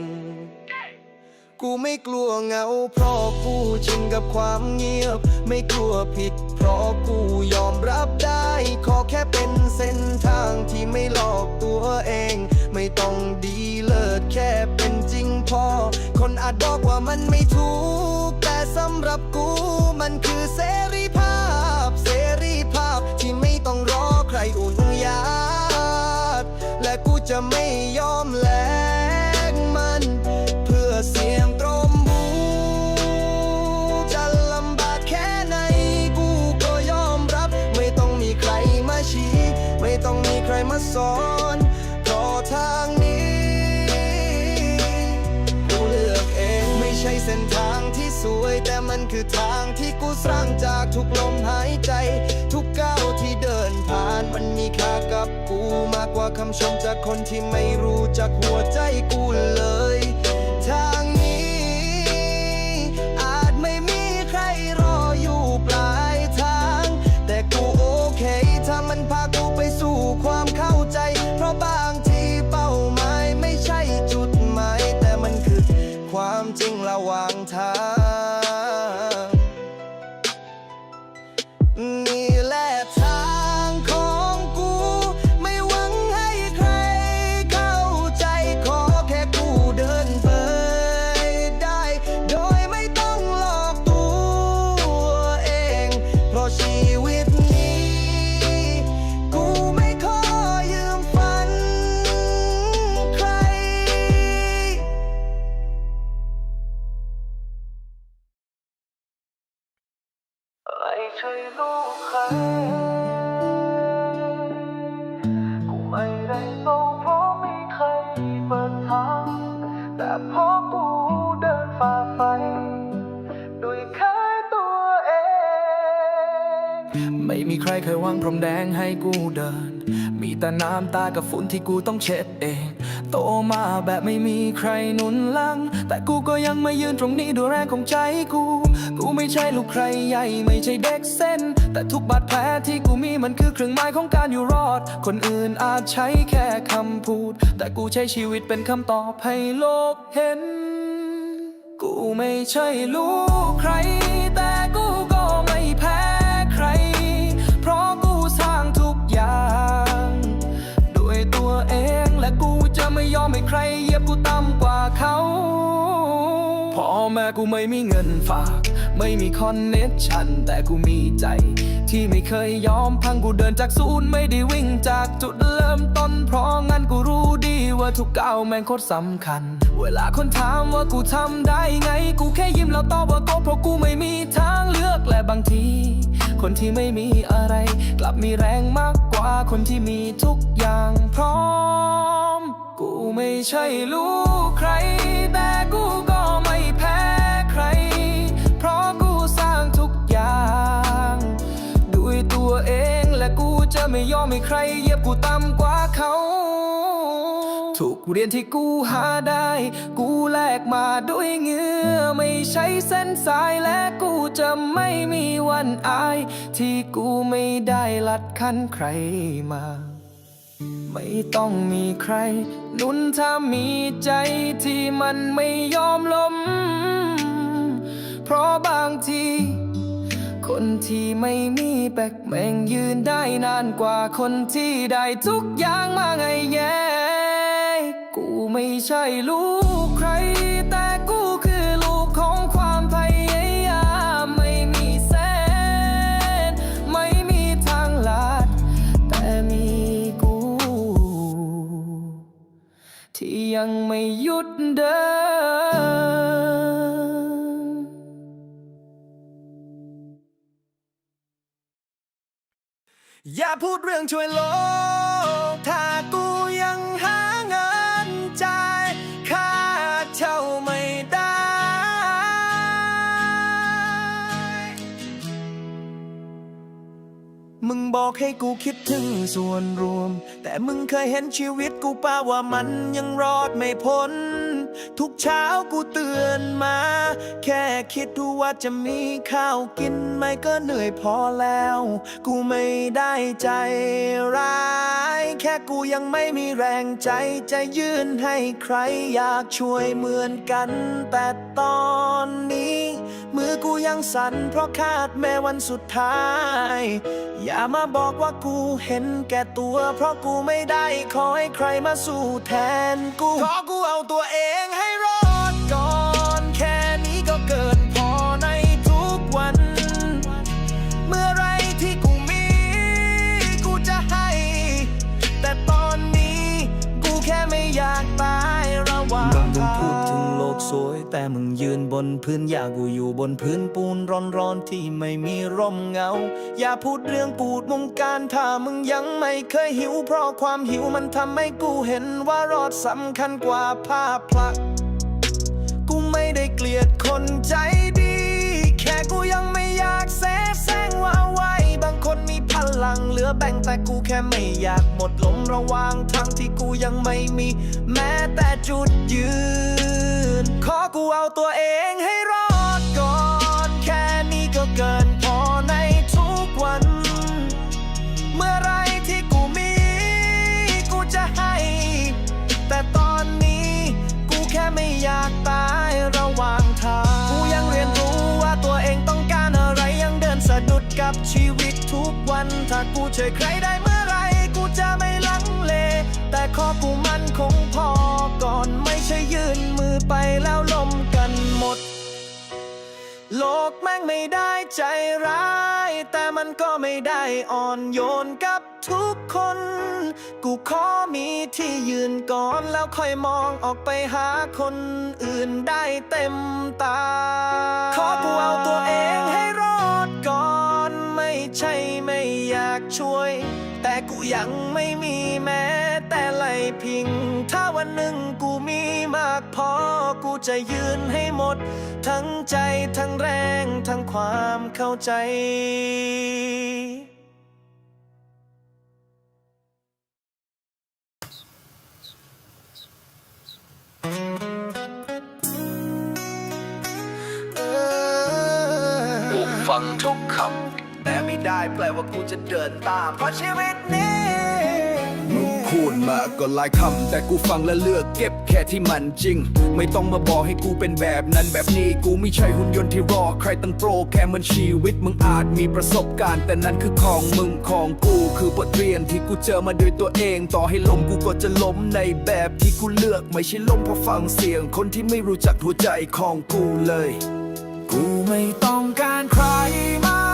งกูไม่กลัวเงาเพราะกูชินกับความเงียบ ไม่กลัวผิด เพราะกูยอมรับได้ ขอแค่เป็นเส้นทางที่ไม่หลอกตัวเอง ไม่ต้องดีเลิศแค่เป็นจริงพอ คนอาจบอกว่ามันไม่ถูก แต่สำหรับกูมันคือเสรีภาพ เสรีภาพที่ไม่ต้องรอใครอุ่นยาดและกูจะไม่ยอมแลก ส้นทางที่สวยแต่มันคือทางที่กูสร้างจากทุกลมหายใจ ทุกก้าวที่เดินผ่านมันมีค่ากับกู มากกว่าคำชมจากคนที่ไม่รู้จักหัวใจกูเลย แต่พราะกูเดินฝ่าไฟด้วยแค่ตัวเอง ไม่มีใครเคยวางพรมแดงให้กูเดิน มีแต่น้ำตากับฝุ่นที่กูต้องเช็ดเอง โตมาแบบไม่มีใครหนุนหลัง แต่กูก็ยังมายืนตรงนี้ด้วยแรงของใจกู กูไม่ใช่ลูกใครใหญ่ ไม่ใช่เด็กเส้น แต่ทุกบาดแผลที่กูมีมันคือเครื่องหมายของการอยู่รอด คนอื่นอาจใช้แค่คำพูด แต่กูใช้ชีวิตเป็นคำตอบให้โลกเห็น กูไม่ใช่ลูกใคร แต่กูก็ไม่แพ้ใคร เพราะกูสร้างทุกอย่างด้วยตัวเองและกูจะไม่ยอมให้ใครเหยียบกูต่ำกว่าเขาพ่อแม่กูไม่มีเงินฝาก ไม่มีคอนเน t ชันแต่กูมีใจ ที่ไม่เคยยอมพังกูเดินจากศูนย์ไม่ได้วิ่งจากจุดเริ่มต้น เพราะงั้นกูรู้ดีว่าทุกก้าวแม่งโคตรสำคัญ เวลาคนถามว่ากูทำได้ไง กูแค่ยิ้มแล้วตอบว่าก็เพราะกูไม่มีทางเลือกและบางที คนที่ไม่มีอะไร กลับมีแรงมากกว่าคนที่มีทุกอย่างพร้อม กูไม่ใช่ลูกใครแต่กูก็ ยอมให้ใครเหยียบกูต่ำกว่าเขาทุกเรียนที่กูหาได้ กูแลกมาด้วยเงื่อไม่ใช่เส้นสายและกูจะไม่มีวันอาย ที่กูไม่ได้ลัดคันใครมา ไม่ต้องมีใคร นุนถ้ามีใจที่มันไม่ยอมล้ม เพราะบางที คนที่ไม่มีแบกแม่งยืนได้นานกว่าคนที่ได้ทุกอย่างมาไงแย่กูไม่ใช่ลูกใคร แต่กูคือลูกของความพยายามไม่มีเส้น ไม่มีทางลัด แต่มีกู ที่ยังไม่หยุดเดิน อย่าพูดเรื่องช่วยโลก ถ้ากูยังหาเงินจ่ายค่าเช่าไม่ได้ มึงบอกให้กูคิดถึงส่วนรวม แต่มึงเคยเห็นชีวิตกูป่าว่ามันยังรอดไม่พ้น ทุกเช้ากูเตือนมา แค่คิดดูว่าจะมีข้าวกินไหมก็เหนื่อยพอแล้ว กูไม่ได้ใจร้าย แค่กูยังไม่มีแรงใจจะยื่นให้ใครอยากช่วยเหมือนกัน แต่ตอนนี้ มือกูยังสั่นเพราะคาดแม้วันสุดท้าย อย่ามาบอกว่ากูเห็นแก่ตัว เพราะกูไม่ได้ขอให้ใครมาสู้แทนกูขอกูเอาตัวเองให้ มึงยืนบนพื้นอยากกูอยู่บนพื้นปูนร้อนๆที่ไม่มีร่มเงา อย่าพูดเรื่องปูดวงการถ้ามึงยังไม่เคยหิว เพราะความหิวมันทำให้กูเห็นว่ารอดสำคัญกว่าภาพลักกูไม่ได้เกลียดคนใจดี แค่กูยังไม่อยากแซะแซงว่าไว้บางคนมีพลังเหลือแบ่งแต่กูแค่ไม่อยากหมดลมระวางทางที่กูยังไม่มี แม้แต่จุดยืน ขอกูเอาตัวเองให้รอดก่อน แค่นี้ก็เกินพอในทุกวัน เมื่อไรที่กูมี กูจะให้ แต่ตอนนี้กูแค่ไม่อยากตายระหว่างทาง กูยังเรียนรู้ว่าตัวเองต้องการอะไรยังเดินสะดุดกับชีวิตทุกวัน ถ้ากูช่วยใครได้เมื่อไรกูจะไม่ลังเล แต่ขอกูมันคงพอ ไปแล้วล้มกันหมด โลกแม่งไม่ได้ใจร้าย แต่มันก็ไม่ได้อ่อนโยนกับทุกคน กูขอมีที่ยืนก่อนแล้วค่อยมองออกไปหาคนอื่นได้เต็มตา ขอกูเอาตัวเองให้รอดก่อน ไม่ใช่ไม่อยากช่วย แต่กูยังไม่มีแม่ พิง ถ้าวันหนึ่งกูมีมากพอ กูจะยืนให้หมด ทั้งใจทั้งแรงทั้งความเข้าใจกูฟังทุกคำแต่ไม่ได้แปลว่ากูจะเดินตาม เพราะชีวิตนี้ พูดมาก็หลายคำ แต่กูฟังและเลือกเก็บแค่ที่มันจริง ไม่ต้องมาบอกให้กูเป็นแบบนั้นแบบนี้ กูไม่ใช่หุ่นยนต์ที่รอ ใครตั้งโปรแค่มันชีวิตมึงอาจมีประสบการณ์ แต่นั้นคือของมึงของกูคือบทเรียนที่กูเจอมาโดยตัวเอง ต่อให้ล้มกูก็จะล้มในแบบที่กูเลือกไม่ใช่ล้มเพราะฟังเสียง คนที่ไม่รู้จักหัวใจของกูเลย กูไม่ต้องการใครมา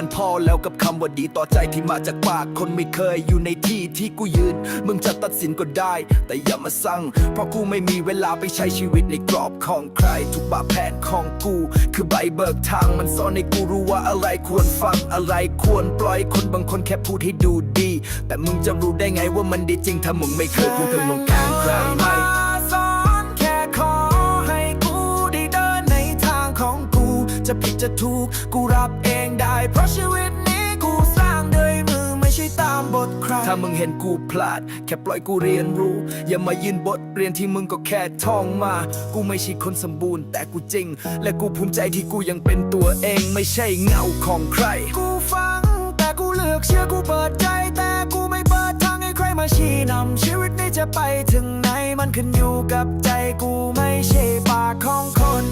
กูพันพอแล้วกับคำว่าดีต่อใจที่มาจากปาก คนไม่เคยอยู่ในที่ที่กูยืน มึงจะตัดสินก็ได้ แต่อย่ามาสั่ง เพราะกูไม่มีเวลาไปใช้ชีวิตในกรอบของใคร ทุกบาแผนของกู คือใบเบิกทางมันสอนให้กูรู้ว่าอะไรควรฟังอะไรควรปล่อยคนบางคนแค่พูดให้ดูดี แต่มึงจะรู้ได้ไงว่ามันดีจริงถ้ามึงไม่เคยพูดถึงลงการใครไหม จะผิดจะถูก กูรับเองได้ เพราะชีวิตนี้กูสร้างด้วยมือไม่ใช่ตามบทใคร ถ้ามึงเห็นกูพลาด แค่ปล่อยกูเรียนรู้ อย่ามายืนบทเรียนที่มึงก็แค่ท่องมา กูไม่ใช่คนสมบูรณ์ แต่กูจริง และกูภูมิใจที่กูยังเป็นตัวเองไม่ใช่เงาของใคร กูฟัง แต่กูเลือกเชื่อกูเปิดใจ แต่กูไม่เปิดทางให้ใครมาชี้นำชีวิตนี้จะไปถึงไหนมันขึ้นอยู่กับใจกูไม่ใช่ปากของคน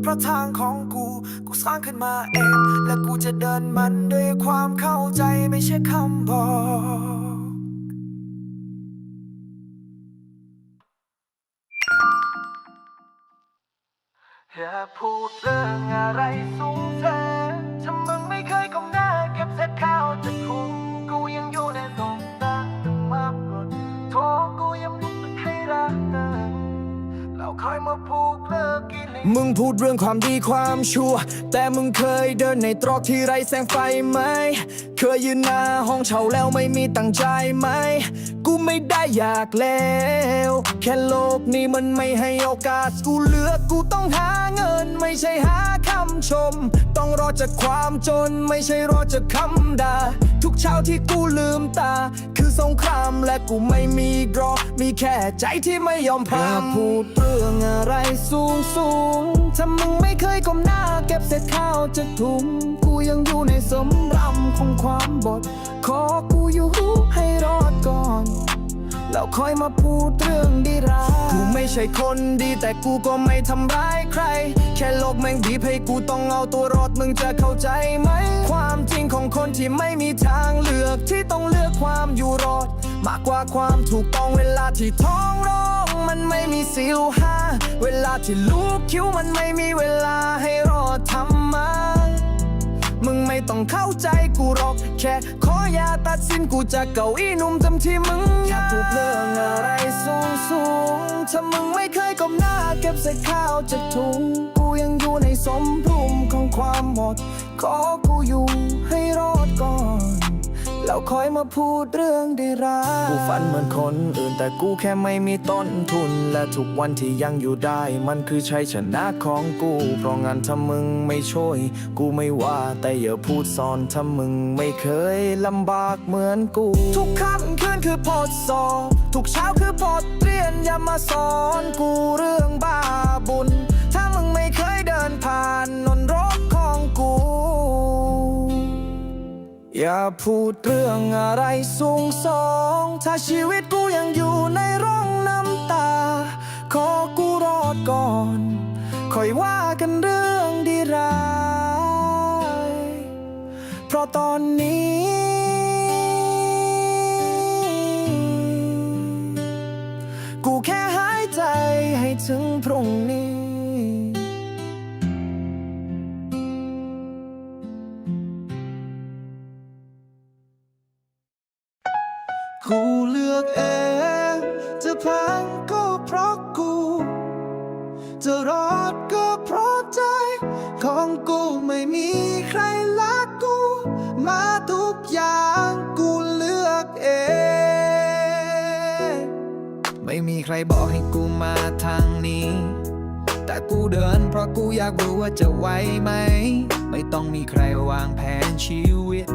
เพราะทางของกู กูสร้างขึ้นมาเอง และกูจะเดินมันด้วยความเข้าใจไม่ใช่คำบอกอย่าพูดเรื่องอะไรสูงแสงถ้ามึงไม่เคยก้มหน้าเก็บเศษข้าวจากคุงกูยังอยู่ในดงตาแต่มากกดโทรกูยังไม่ให้รักเธอแล้วค่อยมาพูดเลิกกิน มึงพูดเรื่องความดีความชั่ว แต่มึงเคยเดินในตรอกที่ไรแสงไฟไหม เคยยืนหน้าห้องเช่าแล้วไม่มีตังใจไหม กูไม่ได้อยากแล้ว แค่โลกนี้มันไม่ให้โอกาส กูเลือกกูต้องหาเงินไม่ใช่หา คำชม ต้องรอจากความจนไม่ใช่รอจากคำด่าทุกเช้าที่กูลืมตา คือสงครามและกูไม่มีรอมีแค่ใจที่ไม่ยอมพาพูดเรื่องอะไรสูงสูงถ้ามึงไม่เคยก้มหน้าเก็บเศษข้าวจากถุง กูยังอยู่ในสมรำของความบดขอกูอยู่ให้รอดก่อน แล้วค่อยมาพูดเรื่องดีร้ายกูไม่ใช่คนดีแต่กูก็ไม่ทำร้ายใคร แค่โลกแม่งบีบให้กูต้องเอาตัวรอดมึงจะเข้าใจไหม ความจริงของคนที่ไม่มีทางเลือกที่ต้องเลือกความอยู่รอด มากกว่าความถูกต้องเวลาที่ท้องร้องมันไม่มีสิวหาเวลาที่ลูกคิ้วมันไม่มีเวลาให้รอทำมา มึงไม่ต้องเข้าใจกูหรอก แค่ขออย่าตัดสินกูจากเก้าอี้นุ่มจำที่มึงอยากพูดเรื่องอะไรสูงสูงถ้ามึงไม่เคยก้มหน้าเก็บใส่ข้าวจากถุง กูยังอยู่ในสมรุมของความหมด ขอกูอยู่ให้รอดก่อน แล้วคอยมาพูดเรื่องได้ร้ายกูฝันเหมือนคนอื่นแต่กูแค่ไม่มีต้นทุน และทุกวันที่ยังอยู่ได้ มันคือชัยชนะของกู เพราะงั้นถ้ามึงไม่ช่วย กูไม่ว่าแต่อย่าพูดสอนถ้ามึงไม่เคยลำบากเหมือนกู ทุกค่ำคืนคือบทสอบทุกเช้าคือบทเรียนอย่ามาสอนกูเรื่องบ้าบุญ ถ้ามึงไม่เคยเดินผ่านนน อย่าพูดเรื่องอะไรสูงสอง ถ้าชีวิตกูยังอยู่ในร่องน้ำตา ขอกูรอดก่อน ค่อยว่ากันเรื่องดีร้าย เพราะตอนนี้ กูเลือกเองจะพังก็เพราะกู จะรอดก็เพราะใจ ของกูไม่มีใครรักกู มาทุกอย่างกูเลือกเอง ไม่มีใครบอกให้กูมาทางนี้ แต่กูเดินเพราะกูอยากรู้ว่าจะไหวไหม ไม่ต้องมีใครวางแผนชีวิต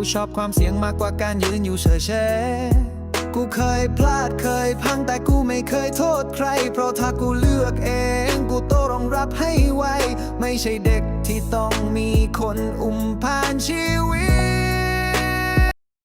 กูชอบความเสี่ยงมากกว่าการยืนอยู่เฉยๆกูเคยพลาดเคยพังแต่กูไม่เคยโทษใคร เพราะถ้ากูเลือกเอง กูโตรองรับให้ไว ไม่ใช่เด็กที่ต้องมีคนอุ้มผ่านชีวิต